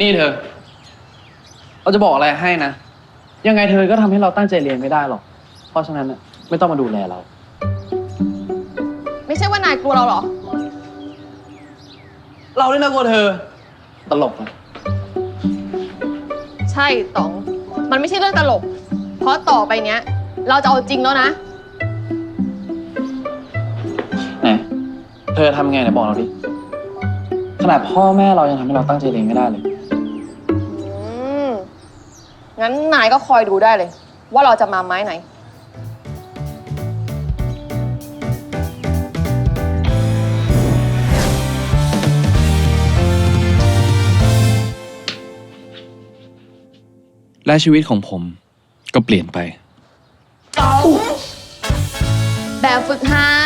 นี่เธอ เราจะบอกอะไรให้นะ ยังไงเธอก็ทำให้เราตั้งใจเรียนไม่ได้หรอก เพราะฉะนั้นน่ะไม่ต้องมาดูแลเรา ไม่ใช่ว่านายกลัวเราเหรอ เราเนี่ยนะกลัวเธอ ตลกนะใช่ต๋อง มันไม่ใช่เรื่องตลก เพราะต่อไปเนี้ย เราจะเอาจริงแล้วนะ ไหนเธอทำไงไหนบอกเราดิ ขนาดพ่อแม่เรายังทำให้เราตั้งใจเรียนไม่ได้เลยอืม งั้นนายก็คอยดูได้เลย ว่าเราจะมาไม้ไหน และชีวิตของผมก็เปลี่ยนไป แบบฝึกหัด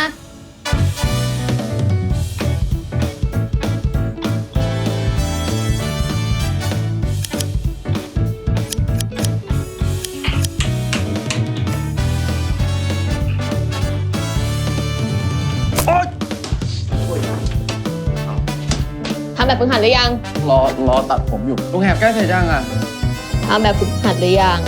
ทำแบบฝึกหัดหรือยังรอรอตัดผมอยู่ลุงแหบใกล้เสร็จยังอะทำแบบฝึกหัดหรือยัง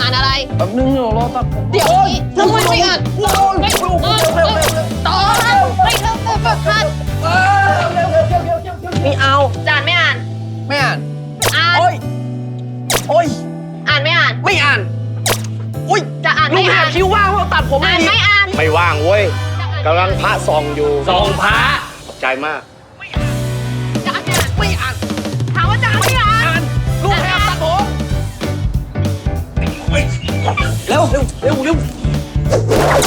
อ่านอะไร แป๊บนึงเดี๋ยวรอตัดผมเดี๋ยวนี้ทำไมไม่อ่านไม่อ่านต่อไม่เริ่มแบบฝึกหัดไม่เอาจานไม่อ่าน ไม่อ่าน อ่านโอ้ยโอ้ยอ่านไม่อ่าน ไม่อ่านอุ้ยจะอ่านลุไม่งแหอ่าบนคิ้วว่างว่าตัดผมอ่านดีไม่อ่าน ไม่ว่างเว้ยกำลังพระส่องอยู่ส่องพระ ขอบใจมากจะอ่านไม่อ่านถามว่าจะอ่านไม่อ่านลุงแหบตัดผมเร็วเร็วเร็วเร็ว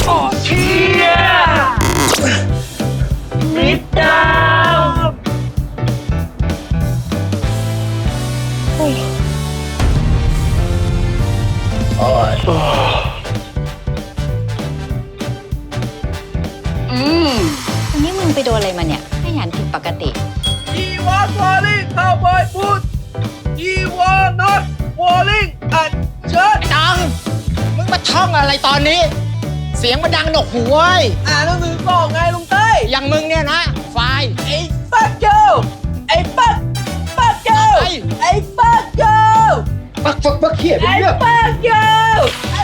อ๋อเชียมิดดาวโอ้ยอืมวันนี้มึงไปโดนอะไรมาเนี่ย ปกติ He was falling cowboy boot. He was not falling at church. ดัง มึงมาท่องอะไรตอนนี้ เสียงมันดังหนวกหูเว้ยอ่านหนังสือสองไงลุงเต้ยอย่างมึงเนี่ยนะไฟล์ ไอ้ฟักเกิลไอ้ฟักฟักเกิลไอ้ ไอ้ฟักเกิลปักปักปักเขียนไอ้ เรื่องฟักเกิลไอ้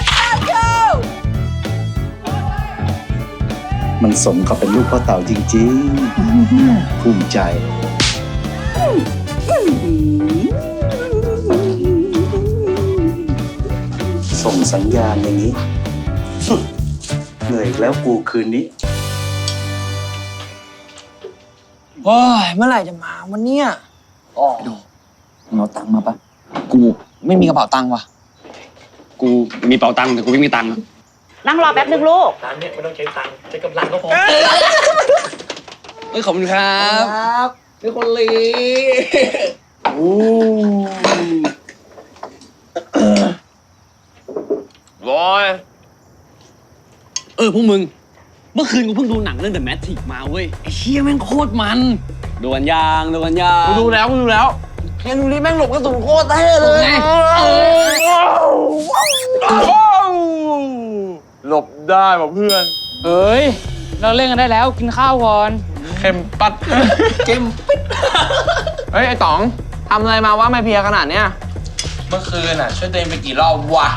มันสมกับเป็นลูกพ่อเต่าจริงๆภูมิใจ ส่งสัญญาณอย่างนี้ เหนื่อยอีกแล้วกูคืนนี้ โอ้ยเมื่อไหร่จะมาวันเนี้ยอ๋อมึงเอาตังค์มาปะกูไม่มีกระเป๋าตังค์ว่ะ กูมีเป๋าตังค์แต่กูไม่มีตังค์ นั่งรอแป๊บนึงลูก ร้านเนี้ยไม่ต้องใช้ตังค์ใช้กำลังก็พอ เอ้ยขอบคุณครับครับเป็นคนลีบอยเออพวกมึง เมื่อคืนกูเพิ่งดูหนังเรื่อง The Matrix มาเว้ยไอ้เชี่ยแม่งโคตรมันดูกันยางดูกันยางกูดูแล้วกูดูแล้วแค่ดูนี่แม่งหลบกระสุนโคตรเท่เลยไง หลบได้ป่ะเพื่อน เอ้ย เราเล่นกันได้แล้วกินข้าวก่อนเข็มปัดเข็มปิดเฮ้ย ไอ้ต๋องทำอะไรมาว่าไม่เพลียขนาดเนี้ย เมื่อคืนอะ ช่วยตัวเองไปกี่รอบวะ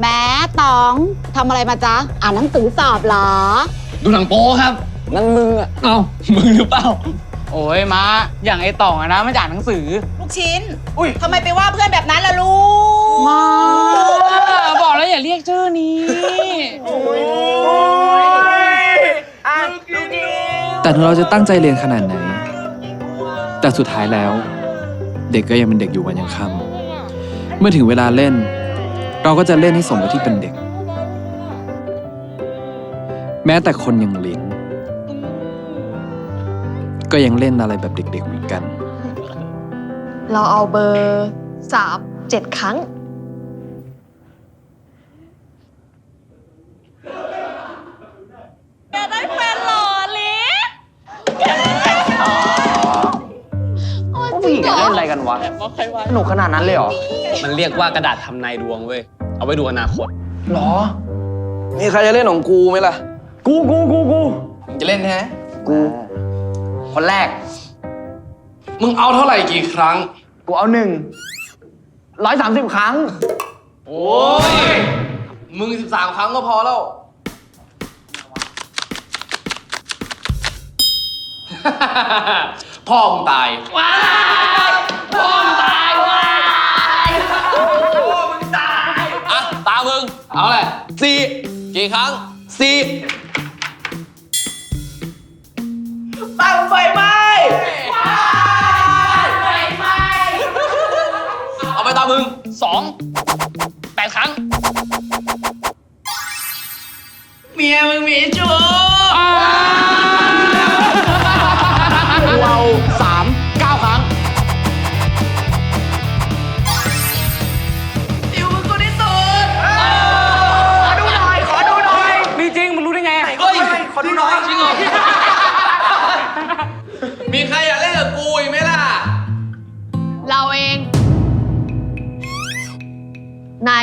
แม้ตองทำอะไรมาจ๊ะ อ่านหนังสือสอบเหรอ ดูหนังโป๊ครับ นั่นมึงอะเอ้ามึงหรือเปล่า โอ้ยมาอย่างไอ้ต่องอะนะมาจากหนังสือ ลูกชิ้น อุ้ยทำไมไปว่าเพื่อนแบบนั้นล่ะลูก มา บอกแล้วอย่าเรียกชื่อนี้ แต่ถึงเราจะตั้งใจเรียนขนาดไหน แต่สุดท้ายแล้ว เด็กก็ยังเป็นเด็กอยู่วันยังค่ำเมื่อถึงเวลาเล่น เราก็จะเล่นให้สมกับที่เป็นเด็ก แม้แต่คนอย่างหลิงก็ยังเล่นอะไรแบบเด็กๆเหมือนกัน เราเอาเบอร์สามเจ็ดครั้ง ผู้หญิงเล่นอะไรกันวะสนุกขนาดนั้นเลยเหรอมันเรียกว่ากระดาษทำนายดวงเว้ย เอาไว้ดูอนาคต หรอ มีใครจะเล่นของกูไหมล่ะ กูกูกูกูจะเล่นใช่ไหมกู คนแรก มึงเอาเท่าไหร่กี่ครั้ง กูเอาหนึ่งร้อยสามสิบครั้ง โอ้ย มึงสิบสามครั้งก็พอแล้ว พ่อมึงตายว้ายพ่อมึงตายว้ายพ่อมึงตาย อะ ตามึง เอาแหละสี่กี่ครั้งสี่ตั้งไฟไหม้เอาไปตามึงสอง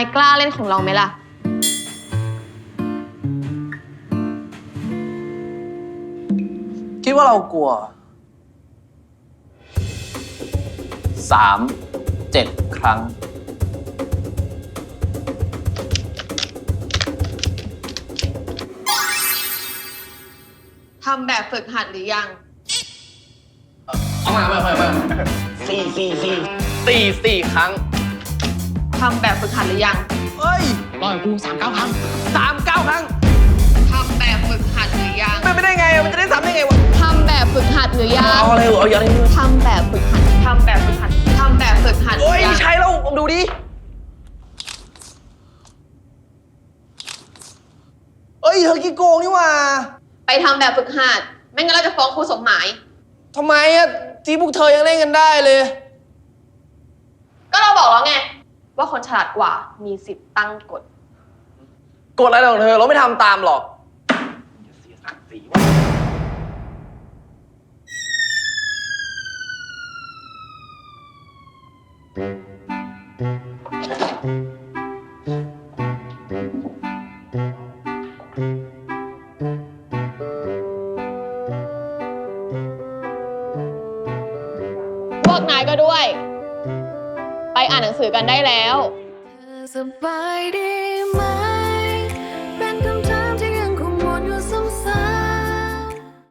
ายกล้าเล่นของเราไหมล่ะ คิดว่าเรากลัวสามเจ็ดครั้ง ทำแบบฝึกหัดหรือยัง เอามาเอามาเอามาสี่สี่สี่สี่สี่ครั้ง ทำแบบฝึกหัดหรือยังเฮ้ยรอยกูสามเก้าครั้งสามเก้าครั้งทำแบบฝึกหัดหรือยังเป็นไม่ได้ไงอะมันจะได้ซ้ำได้ไงวะทำแบบฝึกหัดหรือยังเอาอะไรเอาอย่างนี้ทำแบบฝึกหัดทำแบบฝึกหัดทำแบบฝึกหัดหรืโอ้ยอยังใช่แล้วดูดิเอ้ยเธอกี่โกงนี่หว่าไปทำแบบฝึกหัด ไม่งั้นเราจะฟ้องครูสมหมาย ทำไมอะที่พวกเธอยังเล่นกันได้เลย ก็เราบอกแล้วไง ว่าคนฉลาดกว่ามีสิทธิ์ตั้งกฎ กดอะไรของเธอ เราไม่ทำตามหรอก พวกนายก็ด้วยไป อ่านหนังสือกันได้แล้ว สบายดี